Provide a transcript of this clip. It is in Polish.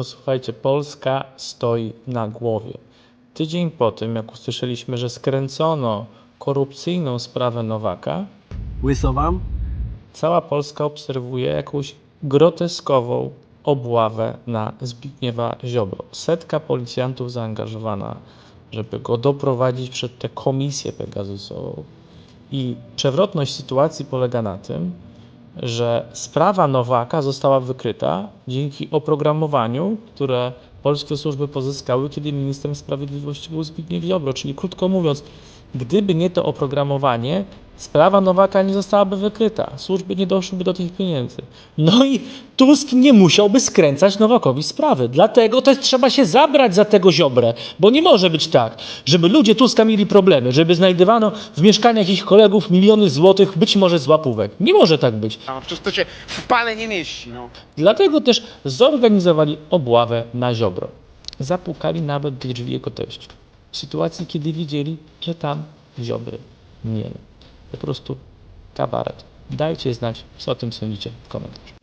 Posłuchajcie, Polska stoi na głowie. Tydzień po tym, jak usłyszeliśmy, że skręcono korupcyjną sprawę Nowaka, Łyso wam? cała Polska obserwuje jakąś groteskową obławę na Zbigniewa Ziobro. Setka policjantów zaangażowana, żeby go doprowadzić przed tę komisję pegasusową. I przewrotność sytuacji polega na tym, że sprawa Nowaka została wykryta dzięki oprogramowaniu, które polskie służby pozyskały, kiedy ministrem sprawiedliwości był Zbigniew Ziobro. Czyli krótko mówiąc, gdyby nie to oprogramowanie, sprawa Nowaka nie zostałaby wykryta. Służby nie doszłyby do tych pieniędzy. No i Tusk nie musiałby skręcać Nowakowi sprawy. Dlatego też trzeba się zabrać za tego Ziobrę, bo nie może być tak, żeby ludzie Tuska mieli problemy, żeby znajdywano w mieszkaniach ich kolegów miliony złotych, być może z łapówek. Nie może tak być. No, przecież to się w pale nie mieści, no. Dlatego też zorganizowali obławę na Ziobro. Zapukali nawet do drzwi jego teściu. W sytuacji, kiedy widzieli, że tam Ziobry nie ma. Po prostu kabaret. Dajcie znać, co o tym sądzicie w komentarzu.